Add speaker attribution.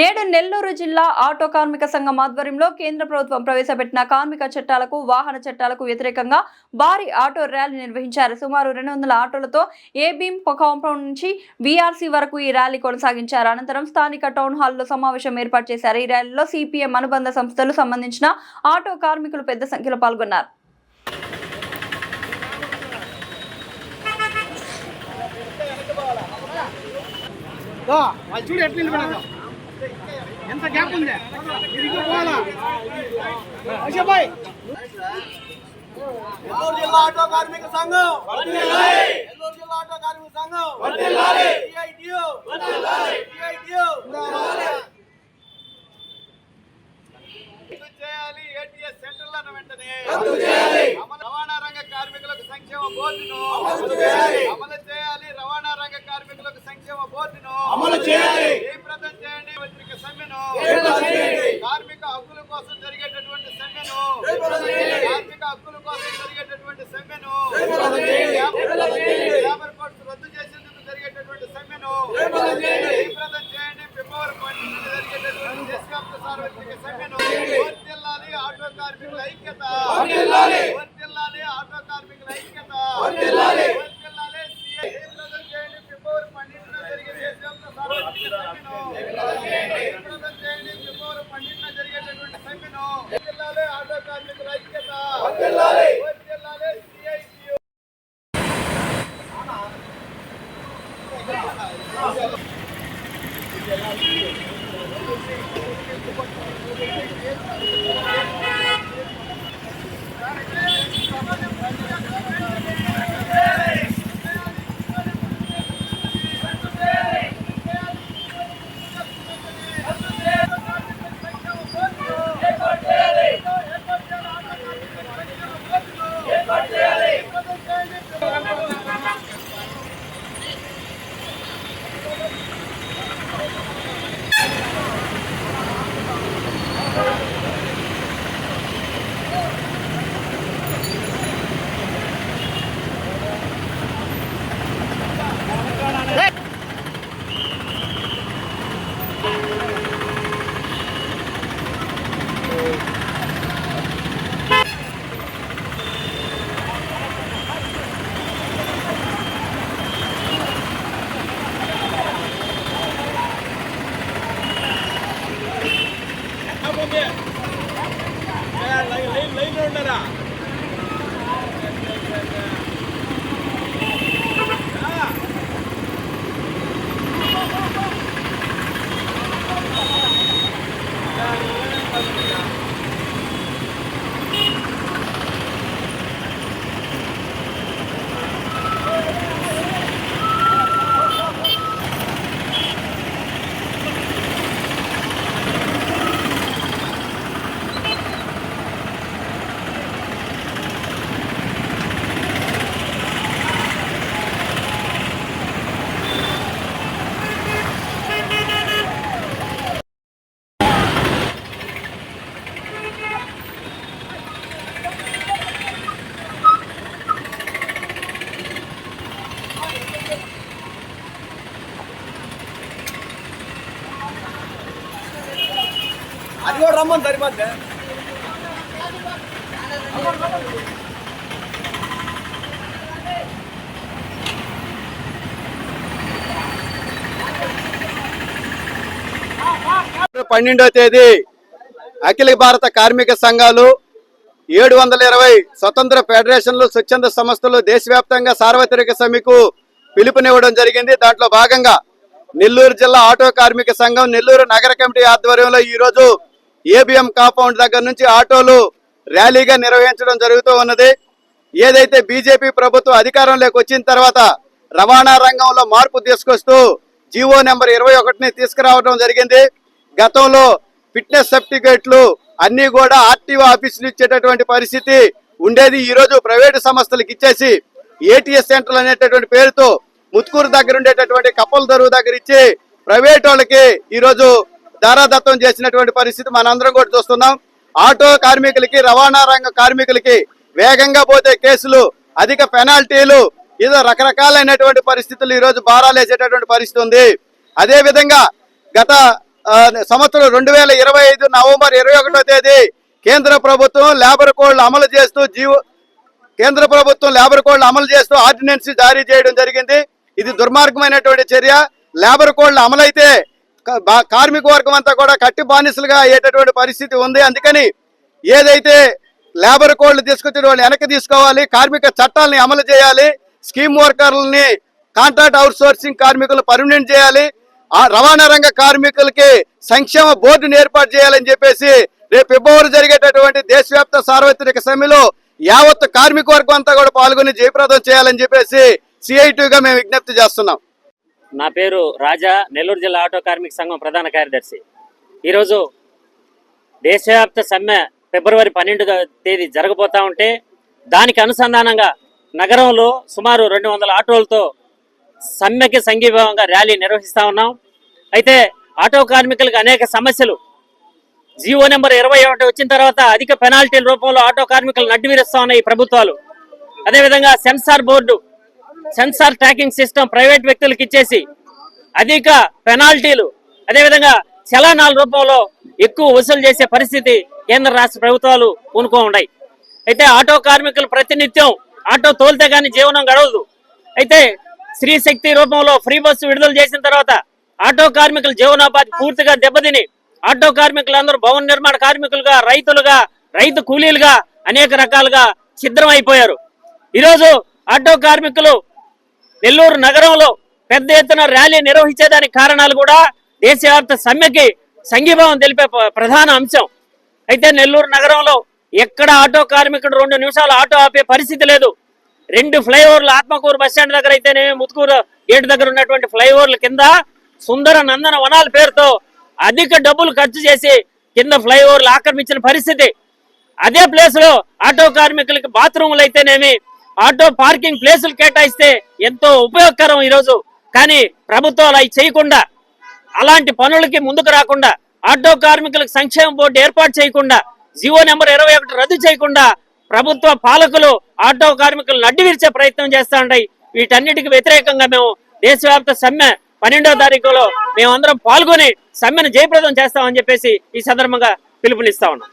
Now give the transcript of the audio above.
Speaker 1: నేడు నెల్లూరు జిల్లా ఆటో కార్మిక సంఘం ఆధ్వర్యంలో కేంద్ర ప్రభుత్వం ప్రవేశపెట్టిన కార్మిక చట్టాలకు వాహన చట్టాలకు వ్యతిరేకంగా భారీ ఆటో ర్యాలీ నిర్వహించారు. సుమారు రెండు వందల ఆటోలతో ఏబీఎం కాంపౌండ్ నుంచి వీఆర్సీ వరకు ఈ ర్యాలీ కొనసాగించారు. అనంతరం స్థానిక టౌన్ హాల్లో సమావేశం ఏర్పాటు చేశారు. ఈ ర్యాలీలో సిపిఎం అనుబంధ సంస్థలు సంబంధించిన ఆటో కార్మికులు పెద్ద సంఖ్యలో పాల్గొన్నారు.
Speaker 2: చూడు ఎట్లా ఎంత గ్యాప్ ఉంది? ఇది పోవాలా? అశోబాయ్
Speaker 3: నెల్లూరు జిల్లా ఆటో కార్మిక సంఘం. నెల్లూరు జిల్లా ఆటో కార్మిక సంఘం. చేయాలి. ఏటీఎస్ సెంటర్లను వెంటనే. అమలు- రవాణా రంగ కార్మికులకు సంక్షేమ బోర్డును. అమలు చేయాలి. రవాణా రంగ కార్మికులకు సంక్షేమ బోర్డును. అమలు చేయాలి. సమ్మెను. కార్మిక హక్కుల కోసం జరిగేటటువంటి సమ్మెను. కార్మిక హక్కుల కోసం అది రమ్మని సరిపోద్ది పన్నెండో తేదీ అఖిల భారత కార్మిక సంఘాలు ఏడు వందల ఇరవై స్వతంత్ర ఫెడరేషన్లు స్వచ్ఛంద సంస్థలు దేశవ్యాప్తంగా సార్వత్రిక సమ్మెకు పిలుపునివ్వడం జరిగింది. దాంట్లో భాగంగా నెల్లూరు జిల్లా ఆటో కార్మిక సంఘం నెల్లూరు నగర కమిటీ ఆధ్వర్యంలో ఈ రోజు ఏబిఎం కాంపౌండ్ దగ్గర నుంచి ఆటోలు ర్యాలీగా నిర్వహించడం జరుగుతూ ఉన్నది. ఏదైతే బీజేపీ ప్రభుత్వం అధికారంలోకి వచ్చిన తర్వాత రవాణా రంగంలో మార్పు తీసుకొస్తూ జీవో నెంబర్ ఇరవై ఒకటిని తీసుకురావడం జరిగింది. గతంలో ఫిట్నెస్ సర్టిఫికేట్లు అన్ని కూడా ఆర్టీఓ ఆఫీసులు ఇచ్చేటటువంటి పరిస్థితి ఉండేది. ఈరోజు ప్రైవేటు సంస్థలకు ఇచ్చేసి ఏటీఎస్ సెంటర్లు అనేటటువంటి పేరుతో ముత్కూరు దగ్గర ఉండేటటువంటి కప్పల దరువు దగ్గర ఇచ్చి ప్రైవేట్ వాళ్ళకి ఈరోజు రోజు చేసినటువంటి పరిస్థితి మనందరం కూడా చూస్తున్నాం. ఆటో కార్మికులకి రవాణా రంగ కార్మికులకి వేగంగా పోతే కేసులు అధిక పెనాల్టీలు ఏదో రకరకాలైనటువంటి పరిస్థితులు ఈ రోజు భారాలు వేసేటటువంటి పరిస్థితి ఉంది. అదే విధంగా గత సంవత్సరం రెండు వేల ఇరవై ఐదు నవంబర్ ఇరవై ఒకటో తేదీ కేంద్ర ప్రభుత్వం లేబర్ కోడ్లు అమలు చేస్తూ జీవో కేంద్ర ప్రభుత్వం లేబర్ కోడ్లు అమలు చేస్తూ ఆర్డినెన్స్ జారీ చేయడం జరిగింది. ఇది దుర్మార్గమైనటువంటి చర్య. లేబర్ కోడ్లు అమలైతే కార్మిక వర్గం అంతా కూడా కట్టి బానిసలుగా అయ్యేటటువంటి పరిస్థితి ఉంది. అందుకని ఏదైతే లేబర్ కోడ్లు తీసుకొచ్చిన వాళ్ళు వెనక్కి తీసుకోవాలి. కార్మిక చట్టాలని అమలు చేయాలి. స్కీమ్ వర్కర్లని కాంట్రాక్ట్ అవుట్ సోర్సింగ్ కార్మికులు పర్మనెంట్ చేయాలి. ఆ రవాణా రంగ కార్మికులకి సంక్షేమ బోర్డుని ఏర్పాటు చేయాలని చెప్పేసి రేపు ఫిబ్రవరి జరిగేటటువంటి దేశవ్యాప్త సార్వత్రిక సమ్మెలో యావత్ కార్మిక వర్గం అంతా కూడా పాల్గొని జయప్రదం చేయాలని చెప్పేసి సిఐటిగా మేము విజ్ఞప్తి చేస్తున్నాం.
Speaker 4: నా పేరు రాజా నెల్లూరు జిల్లా ఆటో కార్మిక సంఘం ప్రధాన కార్యదర్శి. ఈరోజు దేశవ్యాప్త సమ్మె ఫిబ్రవరి పన్నెండు తేదీ జరగబోతా ఉంటే దానికి అనుసంధానంగా నగరంలో సుమారు రెండు వందల ఆటోలతో సమ్మెకి సంఘీభావంగా ర్యాలీ నిర్వహిస్తా ఉన్నాం. అయితే ఆటో కార్మికులకు అనేక సమస్యలు. జీవో నెంబర్ ఇరవై ఒకటి వచ్చిన తర్వాత అధిక పెనాల్టీల రూపంలో ఆటో కార్మికులు నడ్డివిరుస్తా ఉన్నాయి ఈ ప్రభుత్వాలు. అదేవిధంగా censor board sensor tracking system private వ్యక్తులకు ఇచ్చేసి అధిక పెనాల్టీలు అదేవిధంగా చలానాల రూపంలో ఎక్కువ వసూలు చేసే పరిస్థితి కేంద్ర రాష్ట్ర ప్రభుత్వాలు పూనుకో ఉన్నాయి. అయితే ఆటో కార్మికులు ప్రతినిత్యం ఆటో తోలితే కానీ జీవనం గడవదు. అయితే స్త్రీ శక్తి రూపంలో ఫ్రీ బస్సు విడుదల చేసిన తర్వాత ఆటో కార్మికుల జీవనోపాధి పూర్తిగా దెబ్బతిని ఆటో కార్మికులందరూ భవన నిర్మాణ కార్మికులుగా రైతులుగా రైతు కూలీలుగా అనేక రకాలుగా ఛిద్రం అయిపోయారు ఈరోజు ఆటో కార్మికులు నెల్లూరు నగరంలో పెద్ద ఎత్తున ర్యాలీ నిర్వహించేదానికి కారణాలు కూడా దేశవ్యాప్త సమ్మెకి సంఘీభావం తెలిపే ప్రధాన అంశం. అయితే నెల్లూరు నగరంలో ఎక్కడ ఆటో కార్మికుడు రెండు నిమిషాలు ఆటో ఆపే పరిస్థితి లేదు. రెండు ఫ్లైఓవర్లు ఆత్మకూరు బస్ స్టాండ్ దగ్గర అయితేనే ముత్తుకూరు గేటు దగ్గర ఉన్నటువంటి ఫ్లైఓవర్ల కింద సుందర నందన వనాల పేరుతో అధిక డబ్బులు ఖర్చు చేసి కింద ఫ్లైఓవర్లు ఆక్రమించిన పరిస్థితి. అదే ప్లేస్లో ఆటో కార్మికులకి బాత్రూములు అయితేనేమి ఆటో పార్కింగ్ ప్లేసులు కేటాయిస్తే ఎంతో ఉపయోగకరం ఈరోజు. కానీ ప్రభుత్వాలు అవి చేయకుండా అలాంటి పనులకి ముందుకు రాకుండా ఆటో కార్మికులకు సంక్షేమ బోర్డు ఏర్పాటు చేయకుండా జియో నెంబర్ ఇరవై ఒకటి రద్దు చేయకుండా ప్రభుత్వ పాలకులు ఆటో కార్మికులను అడ్డు విరిచే ప్రయత్నం చేస్తా ఉంటాయి వీటన్నిటికి వ్యతిరేకంగా మేము దేశవ్యాప్త సమ్మె పన్నెండవ తారీఖులో మేమందరం పాల్గొని సమ్మెను జయప్రదం చేస్తామని చెప్పేసి ఈ సందర్భంగా పిలుపునిస్తా ఉన్నాం.